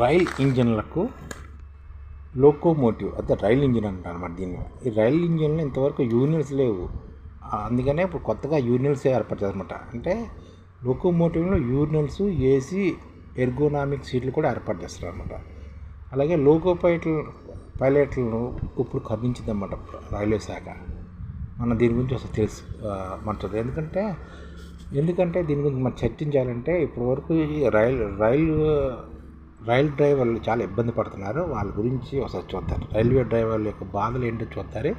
Rail ఇంజన్లకు locomotive అదే rail engine అంటారు అనమాట దీన్ని. ఈ రైల్ ఇంజిన్లో ఇంతవరకు యూనియన్స్ లేవు. అందుకనే ఇప్పుడు కొత్తగా యూనిట్స్ ఏర్పడతారనమాట అంటే లోకోమోటివ్లో యూనియన్స్ ఏసీ ఎర్గోనామిక్ సీట్లు కూడా ఏర్పాటు చేస్తారు అనమాట అలాగే లోకో పైట్ల పైలట్లను ఇప్పుడు ఖండించిందన్నమాట రైల్వే శాఖ. మన దీని గురించి అసలు తెలుసు మంచిది ఎందుకంటే ఎందుకంటే దీని గురించి మనం చర్చించాలంటే ఇప్పటివరకు ఈ రైల్ రైలు రైల్ డ్రైవర్లు చాలా ఇబ్బంది పడుతున్నారు. వాళ్ళ గురించి ఒకసారి చూద్దాం. రైల్వే డ్రైవర్ల యొక్క బాధలు ఏంటో చూస్తారు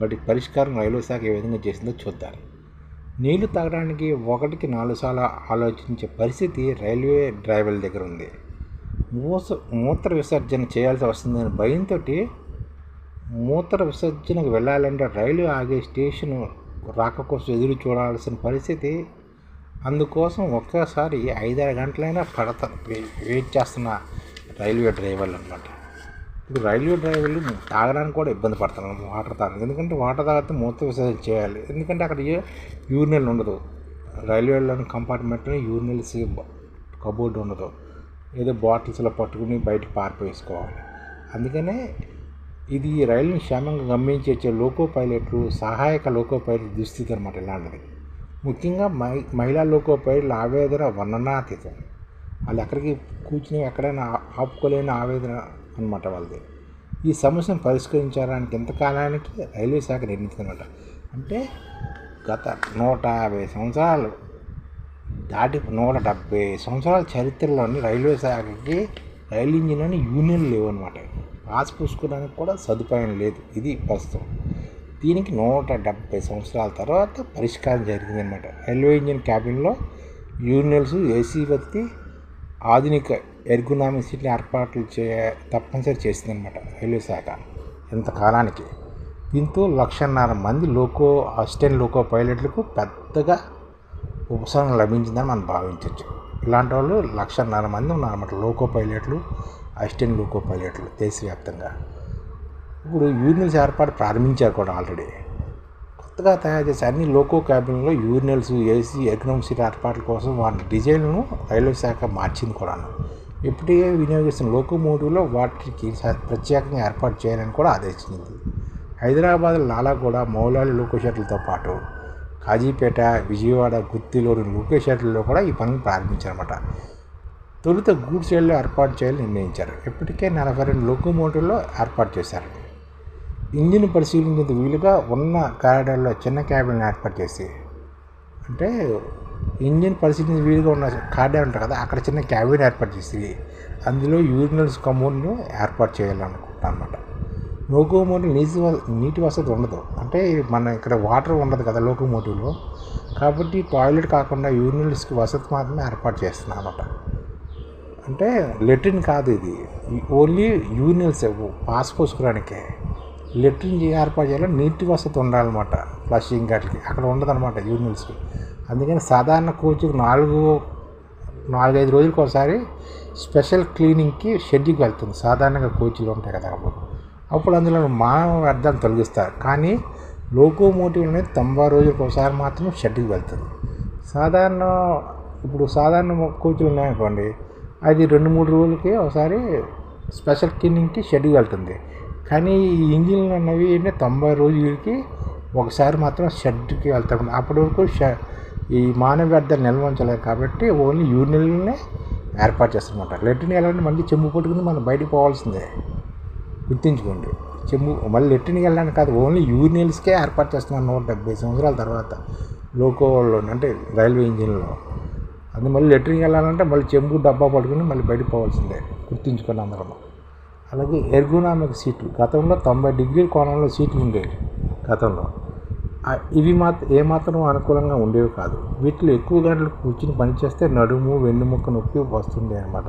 వాటి పరిష్కారం రైల్వే శాఖ ఏ విధంగా చేసిందో చూద్దాం. నీళ్ళు తాగడానికి ఒకటికి నాలుగు సార్లు ఆలోచించే పరిస్థితి రైల్వే డ్రైవర్ల దగ్గర ఉంది. మూస మూత్ర విసర్జన చేయాల్సి వస్తుందని భయంతో మూత్ర విసర్జనకు వెళ్ళాలంటే రైలు ఆగే స్టేషన్ రాక కోసం ఎదురు చూడాల్సిన పరిస్థితి అందుకోసం ఒక్కసారి ఐదారు గంటలైనా పడతారు వెయిట్ చేస్తున్న రైల్వే డ్రైవర్లు అనమాట ఇప్పుడు రైల్వే డ్రైవర్లు తాగడానికి కూడా ఇబ్బంది పడతారు వాటర్ తాగడానికి. ఎందుకంటే వాటర్ తాగితే మూత్ర విసర్జన చేయాలి. ఎందుకంటే అక్కడ ఏ యూరినల్ ఉండదు. రైల్వేలోని కంపార్ట్మెంట్లో యూరినల్స్ కబోర్డ్ ఉండదు. ఏదో బాటిల్స్లో పట్టుకుని బయటకు పారిపోయేసుకోవాలి అందుకనే ఇది రైలుని క్షేమంగా గమనించే లోకో పైలట్లు సహాయక లోకో పైలట్ దుస్థితి అనమాట ఇలాంటిది. ముఖ్యంగా మహి మహిళా లోకపై ఆవేదన వర్ణనాతీతం. వాళ్ళు ఎక్కడికి కూర్చుని ఎక్కడైనా ఆపుకోలేని ఆవేదన అనమాట వాళ్ళది. ఈ సమస్యను పరిష్కరించడానికి ఇంతకాలానికి రైల్వే శాఖ నిర్మించిందనమాట అంటే గత నూట యాభై సంవత్సరాలు దాటి నూట డెబ్బై సంవత్సరాల చరిత్రలోని రైల్వే శాఖకి రైలు ఇంజిన్ అని యూనియన్ లేవు అనమాట పాస్ పూసుకోవడానికి కూడా సదుపాయం లేదు. ఇది ప్రస్తుతం. దీనికి నూట డెబ్బై సంవత్సరాల తర్వాత పరిష్కారం జరిగిందనమాట రైల్వే ఇంజిన్ క్యాబిన్లో యూనియల్స్ ఏసీ బతి ఆధునిక ఎర్గునామిక్ సీట్లు ఏర్పాట్లు చే తప్పనిసరి చేసిందనమాట రైల్వే శాఖ ఇంతకాలానికి దీంతో లక్షన్నర మంది లోకో అసిస్టెంట్ లోకో పైలట్లకు పెద్దగా ఉపశమనం లభించిందని మనం భావించవచ్చు ఇలాంటి వాళ్ళు లక్షన్నర మంది ఉన్నారన్నమాట లోకో పైలట్లు అసిస్టెంట్ లోకో పైలట్లు దేశవ్యాప్తంగా. ఇప్పుడు యూరినల్స్ ఏర్పాటు ప్రారంభించారు కూడా ఆల్రెడీ. కొత్తగా తయారు చేసే అన్ని లోకో క్యాబిన్లో యూరినల్స్ ఏసీ ఎకనామిక్ సీట్ ఏర్పాట్ల కోసం వాటి డిజైన్ను రైల్వే శాఖ మార్చింది కూడా ఇప్పటికే వినియోగిస్తున్న లోకోమోటివ్లో వాటికి స- ప్రత్యేకంగా ఏర్పాటు చేయాలని కూడా ఆదేశించింది. హైదరాబాద్ లాలాగూడ మౌలాలి లోకో షటిల్తో పాటు కాజీపేట విజయవాడ గుత్తిలోని లోకో షటిల్లో కూడా ఈ పనులు ప్రారంభించారన్నమాట. తొలుత గూడ్స్ రైళ్ళు ఏర్పాటు చేయాలని నిర్ణయించారు. ఇప్పటికే నలభై రెండు లోకోమోటివ్లో ఏర్పాటు చేశారు. ఇంజిన్ పరిశీలించేందుకు వీలుగా ఉన్న కారిడార్లో చిన్న క్యాబిన్ ఏర్పాటు చేసి అంటే ఇంజిన్ పరిశీలించే వీలుగా ఉన్న కారిడార్ ఉంటుంది కదా అక్కడ చిన్న క్యాబిన్ ఏర్పాటు చేసి అందులో యూరినల్స్ కమోడ్ను ఏర్పాటు చేయాలనుకుంటున్నాను అనమాట లోకోమోటివ్ నీటి వ- నీటి వసతి ఉండదు. అంటే మన ఇక్కడ వాటర్ ఉండదు కదా లోకోమోటివ్లో. కాబట్టి టాయిలెట్ కాకుండా యూరినల్స్కి వసతి మాత్రమే ఏర్పాటు చేస్తున్నాను అనమాట అంటే లెట్రిన్ కాదు ఇది. ఓన్లీ యూరినల్స్ పాస్ పోసుకోవడానికే. లెట్రిన్ ఏర్పాటు చేయాలి నీటి వసతి ఉండాలన్నమాట ఫ్లషింగ్ గట్లకి. అక్కడ ఉండదన్నమాట యూరినల్స్కి అందుకని సాధారణ కోచ్కి నాలుగు నాలుగైదు రోజులకు ఒకసారి స్పెషల్ క్లీనింగ్కి షెడ్యూల్కి వెళ్తుంది. సాధారణంగా కోచ్లు ఉంటాయి కదా అప్పుడు. అప్పుడు అందులో మానవ వ్యర్థాన్ని తొలగిస్తారు. కానీ లోకోమోటివ్ అనేది తొంభై రోజులకు ఒకసారి మాత్రం షెడ్యూల్కి వెళ్తుంది. సాధారణ ఇప్పుడు సాధారణ కోచ్లు ఉన్నాయనుకోండి అది రెండు మూడు రోజులకి ఒకసారి స్పెషల్ క్లీనింగ్కి షెడ్యూల్ వెళ్తుంది. కానీ ఈ ఇంజిన్లు అన్నవి ఏంటంటే తొంభై రోజులకి ఒకసారి మాత్రం షెడ్కి వెళ్తాం అప్పటి వరకు ష ఈ మానవ వ్యర్థాలు నిల్వ ఉంచలేరు కాబట్టి ఓన్లీ యూరినల్నే ఏర్పాటు చేస్తారన్నమాట. లెట్రిన్ వెళ్ళాలంటే మళ్ళీ చెంబు పట్టుకుని మనం బయటికి పోవాల్సిందే. గుర్తించుకోండి. చెంబు మళ్ళీ లెట్రిన్కి వెళ్ళడానికి కాదు ఓన్లీ యూనిల్స్కే ఏర్పాటు చేస్తున్నారు నూట డెబ్బై సంవత్సరాల తర్వాత లోకోలో అంటే రైల్వే ఇంజిన్లో. అది మళ్ళీ లెట్రిన్కి వెళ్ళాలంటే మళ్ళీ చెంబు డబ్బా పట్టుకుని మళ్ళీ బయటకు పోవాల్సిందే. గుర్తించుకోండి అందరం అలాగే ఎర్గోనామిక్ సీట్లు. గతంలో తొంభై డిగ్రీల కోణంలో సీట్లు ఉండేవి గతంలో. ఇవి మాత్రం ఏమాత్రం అనుకూలంగా ఉండేవి కాదు. వీటిలో ఎక్కువ గంటలు కూర్చుని పనిచేస్తే నడుము వెన్నుముక్క నొప్పి వస్తుంది అనమాట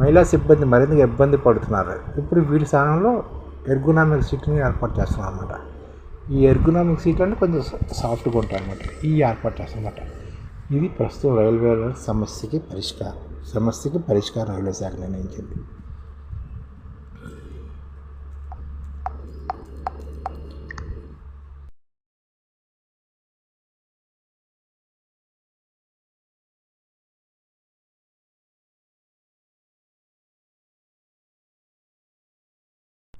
మహిళా సిబ్బంది మరింత ఇబ్బంది పడుతున్నారు. ఇప్పుడు వీటి స్థానంలో ఎర్గోనామిక్ సీట్ని ఏర్పాటు చేస్తున్నారు అనమాట ఈ ఎర్గోనామిక్ సీట్లు అంటే కొంచెం సాఫ్ట్గా ఉంటాయి అనమాట ఈ ఏర్పాటు చేస్తారన్నమాట ఇది ప్రస్తుతం రైల్వే సమస్యకి పరిష్కారం సమస్యకి పరిష్కారం రైల్వే శాఖ నిర్ణయించింది.